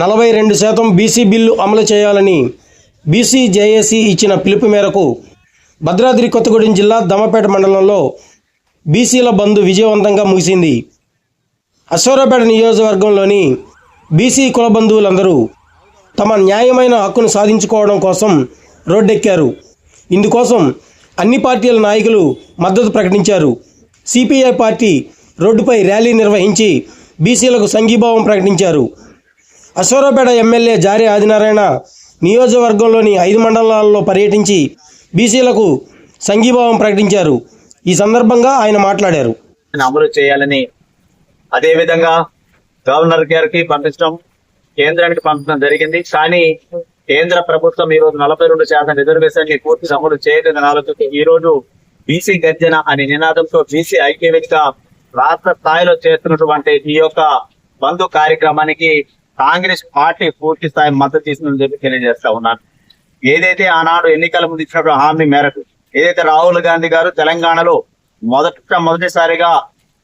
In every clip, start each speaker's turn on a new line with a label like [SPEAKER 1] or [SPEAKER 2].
[SPEAKER 1] నలభై రెండు శాతం బీసీ బిల్లు అమలు చేయాలని బీసీ జేఏసీ ఇచ్చిన పిలుపు మేరకు భద్రాద్రి కొత్తగూడెం జిల్లా దమ్మపేట మండలంలో బీసీల బంద్ విజయవంతంగా ముగిసింది. అశ్వరాపేట నియోజకవర్గంలోని బీసీ కుల బంధువులందరూ తమ న్యాయమైన హక్కును సాధించుకోవడం కోసం రోడ్డెక్కారు. ఇందుకోసం అన్ని పార్టీల నాయకులు మద్దతు ప్రకటించారు. సిపిఐ పార్టీ రోడ్డుపై ర్యాలీ నిర్వహించి బీసీలకు సంఘీభావం ప్రకటించారు. అశ్వరాపేట ఎమ్మెల్యే జారీ ఆదినారాయణ నియోజకవర్గంలోని ఐదు మండలాల్లో పర్యటించి బీసీలకు సంఘీభావం ప్రకటించారు. ఈ సందర్భంగా ఆయన మాట్లాడారు.
[SPEAKER 2] అమలు చేయాలని అదే విధంగా గవర్నర్ గారికి పంపించడం కేంద్రానికి పంపడం జరిగింది. కానీ కేంద్ర ప్రభుత్వం ఈ రోజు నలభై రెండు శాతం రిజర్వేషన్ని పూర్తి అమలు చేయలేదని ఆలోచన ఈ రోజు బీసీ గర్జన అనే నినాదంతో బీసీ ఐక్యవేదిక రాష్ట్ర స్థాయిలో చేస్తున్నటువంటి ఈ యొక్క బంధు కార్యక్రమానికి కాంగ్రెస్ పార్టీ పూర్తి స్థాయి మద్దతు ఇస్తుందని చెప్పి తెలియజేస్తా ఉన్నాను. ఏదైతే ఆనాడు ఎన్నికల ముందు ఇచ్చినప్పుడు హామీ మేరకు ఏదైతే రాహుల్ గాంధీ గారు తెలంగాణలో మొదట మొదటిసారిగా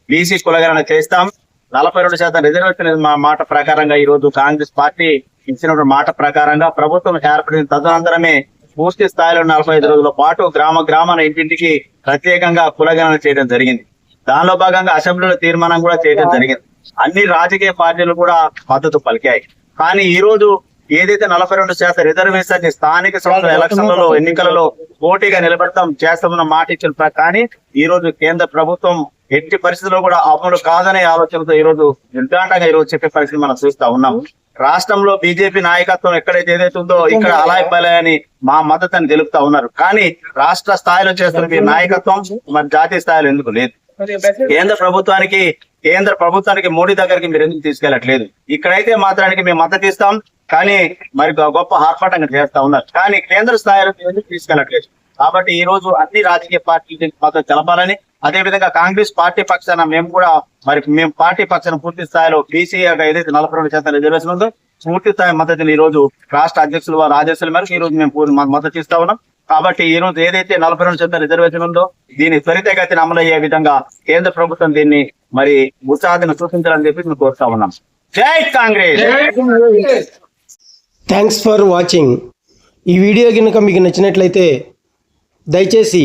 [SPEAKER 2] బీసీ కులగణన చేస్తాం నలభై రెండు శాతం రిజర్వేషన్ మా మాట ప్రకారంగా ఈ రోజు కాంగ్రెస్ పార్టీ ఇచ్చిన మాట ప్రకారంగా ప్రభుత్వం ఏర్పడిన తదనంతరమే పూర్తి స్థాయిలో నలభై ఐదు రోజుల పాటు గ్రామ గ్రామాల ఇంటింటికి ప్రత్యేకంగా కులగణన చేయడం జరిగింది. దానిలో భాగంగా అసెంబ్లీలో తీర్మానం కూడా చేయడం జరిగింది. అన్ని రాజకీయ పార్టీలు కూడా మద్దతు పలికాయి. కానీ ఈ రోజు ఏదైతే నలభై రెండు శాతం రిజర్వేషన్ని స్థానిక సంస్థల ఎలక్షన్లలో ఎన్నికలలో పోటీగా నిలబెడతాం చేస్తామన్న మాట ఇచ్చిన కానీ ఈ రోజు కేంద్ర ప్రభుత్వం ఎట్టి పరిస్థితుల్లో కూడా అమలు కాదనే ఆలోచనతో ఈ రోజు నిర్దాండంగా ఈ రోజు చెప్పే పరిస్థితి మనం చూస్తా ఉన్నాం. రాష్ట్రంలో బీజేపీ నాయకత్వం ఎక్కడైతే ఏదైతే ఉందో ఇక్కడ అలాయిపలే అని మా మద్దతు అని తెలుపుతా ఉన్నారు. కానీ రాష్ట్ర స్థాయిలో చేస్తున్న ఈ నాయకత్వం మరి జాతీయ స్థాయిలో ఎందుకు లేదు? కేంద్ర ప్రభుత్వానికి కేంద్ర ప్రభుత్వానికి మోడీ దగ్గరికి మీరు ఎందుకు తీసుకెళ్ళట్లేదు? ఇక్కడైతే మాత్రానికి మేము మద్దతు ఇస్తాం కానీ మరి గొప్ప ఆర్భాటంగా చేస్తా ఉన్నారు. కానీ కేంద్ర స్థాయిలో మీరు ఎందుకు తీసుకెళ్ళట్లేదు? కాబట్టి ఈ రోజు అన్ని రాజకీయ పార్టీలు మద్దతు తెలపాలని అదే విధంగా కాంగ్రెస్ పార్టీ పక్షాన మేము కూడా మరి మేము పార్టీ పక్షాన పూర్తి స్థాయిలో బీసీ ఏదైతే నలభై రెండు శాతం రిజర్వేషన్ ఉందో పూర్తి స్థాయి మద్దతుని ఈ రోజు రాష్ట్ర అధ్యక్షులు వారి ఆదేశాల మేరకు ఈ రోజు మేము మద్దతు ఇస్తా ఉన్నాం. కాబట్టి ఈ రోజు ఏదైతే నలభై రెండు శాతం రిజర్వేషన్ ఉందో దీని త్వరితగతిన అమలయ్యే విధంగా కేంద్ర ప్రభుత్వం దీన్ని మరి ఉత్సాహాన్ని సూచించాలని చెప్పి మేము కోరుతా ఉన్నాం. జై కాంగ్రెస్!
[SPEAKER 1] థ్యాంక్స్ ఫర్ వాచింగ్ ఈ వీడియో కనుక మీకు నచ్చినట్లయితే దయచేసి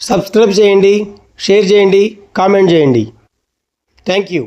[SPEAKER 1] సబ్స్క్రైబ్ చేయండి షేర్ చేయండి కామెంట్ చేయండి. Thank you